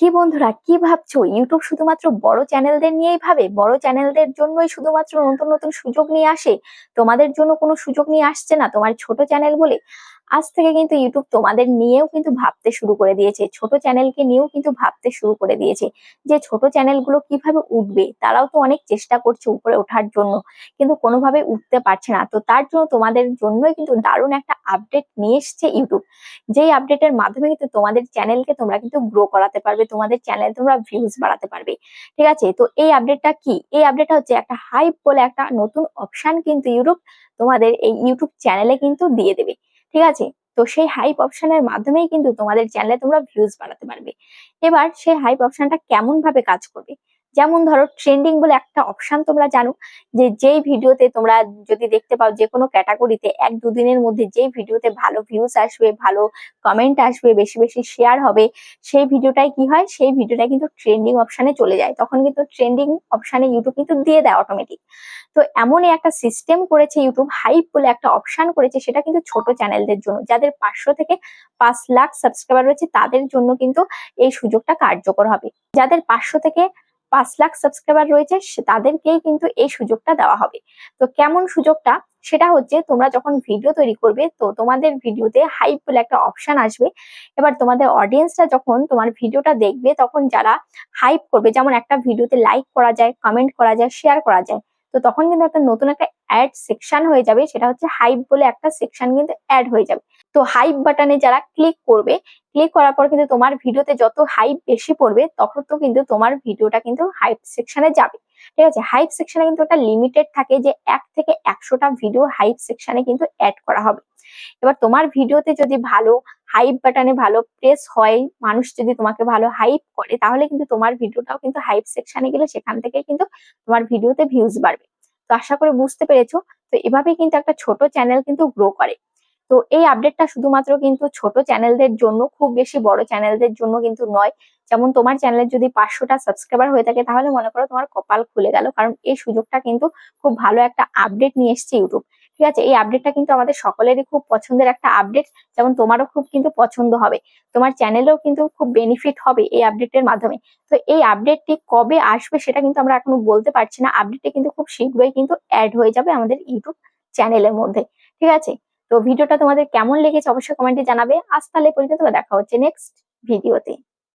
কি বন্ধুরা, কি ভাবছ? ইউটিউব শুধুমাত্র বড় চ্যানেলদের নিয়েই ভাবে? বড় চ্যানেলদের জন্যই শুধুমাত্র নতুন নতুন সুযোগ নিয়ে আসে? তোমাদের জন্য কোনো সুযোগ নিয়ে আসছে না? তোমার ছোট চ্যানেল বলে আজ থেকে কিন্তু ইউটিউব তোমাদের নিয়েও কিন্তু ভাবতে শুরু করে দিয়েছে। ছোট চ্যানেলকে নিয়েও কিন্তু ভাবতে শুরু করে দিয়েছে যে ছোট চ্যানেলগুলো কীভাবে উঠবে, তারাও তো অনেক চেষ্টা করছে উপরে ওঠার জন্য, কিন্তু কোনোভাবে উঠতে পারছে না। তো তার জন্য তোমাদের জন্যই কিন্তু দারুণ একটা আপডেট নিয়ে এসছে ইউটিউব যেই আপডেটের মাধ্যমে কিন্তু তোমাদের চ্যানেলকে তোমরা কিন্তু গ্রো করাতে পারবে, তোমাদের চ্যানেল তোমরা ভিউজ বাড়াতে পারবে। ঠিক আছে? তো এই আপডেটটা কি? এই আপডেটটা হচ্ছে একটা হাইপ বলে একটা নতুন অপশন কিন্তু ইউটিউব তোমাদের এই ইউটিউব চ্যানেলে কিন্তু দিয়ে দেবে। ঠিক আছে? তো সেই হাইপ অপশনের মাধ্যমেই কিন্তু তোমাদের চ্যানেলে তোমরা ভিউজ বাড়াতে পারবে। এবার সেই হাইপ অপশনটা কেমন ভাবে কাজ করবে? যেমন ধরো ট্রেন্ডিং বলে একটা অপশন তোমরা জানো, যে যেই ভিডিওতে তোমরা যদি দেখতে পাও যে কোনো ক্যাটাগরিতে এক দুদিনের মধ্যে যেই ভিডিওতে ভালো ভিউজ আসবে, ভালো কমেন্ট আসবে, বেশি বেশি শেয়ার হবে, সেই ভিডিওটাই কি হয়? সেই ভিডিওটা কিন্তু ট্রেন্ডিং অপশনে চলে যায়। তখন কিন্তু ট্রেন্ডিং অপশনে ইউটিউব কিন্তু দিয়ে দেয় অটোমেটিক তো এমনই একটা সিস্টেম করেছে ইউটিউব হাইপ বলে একটা অপশন করেছে, সেটা কিন্তু ছোট চ্যানেলদের জন্য। যাদের পাঁচশো থেকে পাঁচ লাখ সাবস্ক্রাইবার রয়েছে, তাদের জন্য কিন্তু এই সুযোগটা কার্যকর হবে। যাদের পাঁচশো থেকে পাঁচ লাখ সাবস্ক্রাইবার রয়েছে তাদেরকেই কিন্তু এই সুযোগটা দেওয়া হবে। তো কেমন সুযোগটা? সেটা হচ্ছে তোমরা যখন ভিডিও তৈরি করবে, তো তোমাদের ভিডিওতে হাইপ বলে একটা অপশন আসবে। এবার তোমাদের অডিয়েন্সরা যখন তোমার ভিডিওটা দেখবে, তখন যারা হাইপ করবে, যেমন একটা ভিডিওতে লাইক করা যায় কমেন্ট করা যায় শেয়ার করা যায়, তো তখন কিন্তু একটা নতুন একটা অ্যাড সেকশন হয়ে যাবে, সেটা হচ্ছে হাইপ বলে একটা সেকশন কিন্তু অ্যাড হয়ে যাবে। তো হাইপ বাটনে যারা ক্লিক করবে ক্লিক করার পর কিন্তু তোমার ভিডিওতে যত হাইপ বেশি পড়বে, তখন তো কিন্তু তোমার ভিডিওটা কিন্তু হাইপ সেকশনে যাবে। ঠিক আছে? হাইপ সেকশনে কিন্তু একটা লিমিটেড থাকে যে এক থেকে একশোটা ভিডিও হাইপ সেকশনে কিন্তু অ্যাড করা হবে। এবার তোমার ভিডিওতে যদি ভালো হাইপ বাটনে ভালো প্রেস হয়, মানুষ যদি তোমাকে ভালো হাইপ করে, তাহলে কিন্তু তোমার ভিডিওটাও কিন্তু হাইপ সেকশনে গেলে সেখান থেকে কিন্তু তোমার ভিডিওতে ভিউজ বাড়বে। তো আশা করে বুঝতে পেরেছ। তো এভাবে কিন্তু একটা ছোট চ্যানেল কিন্তু গ্রো করে। তো এই আপডেটটা শুধুমাত্র কিন্তু ছোট চ্যানেলদের জন্য, খুব বেশি বড় চ্যানেলদের জন্য কিন্তু নয়। যেমন তোমার চ্যানেলের যদি পাঁচশোটা সাবস্ক্রাইবার হয়ে থাকে, তাহলে মনে করো তোমার কপাল খুলে গেল। কারণ এই সুযোগটা কিন্তু খুব ভালো একটা আপডেট নিয়ে এসছে ইউটিউব ঠিক আছে? এই আপডেটটা কিন্তু আমাদের সকলেরই খুব পছন্দের একটা আপডেট যেমন তোমারও খুব কিন্তু পছন্দ হবে। তোমার চ্যানেলেও কিন্তু খুব বেনিফিট হবে এই আপডেটের মাধ্যমে। তো এই আপডেটটি কবে আসবে সেটা কিন্তু আমরা এখনও বলতে পারছি না। আপডেটটি কিন্তু খুব শীঘ্রই কিন্তু অ্যাড হয়ে যাবে আমাদের ইউটিউব চ্যানেলের মধ্যে। ঠিক আছে? তো ভিডিওটা তোমাদের কেমন লেগেছে অবশ্যই কমেন্টে জানাবে। আজ তাহলে পর্যন্ত দেখা হচ্ছে নেক্সট ভিডিওতে